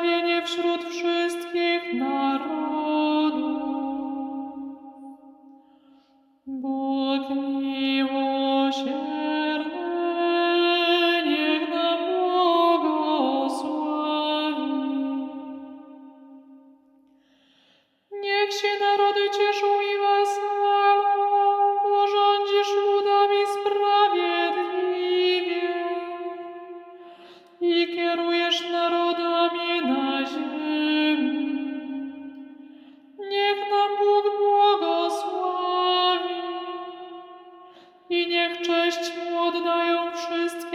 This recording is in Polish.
Ciebie wśród wszystkich narodów. Bóg miłosierny, niech nam błogosławi. Niech się narody cieszą i weselą, bo rządzisz ludami sprawiedliwie i kierujesz narody cześć mu oddają wszyscy.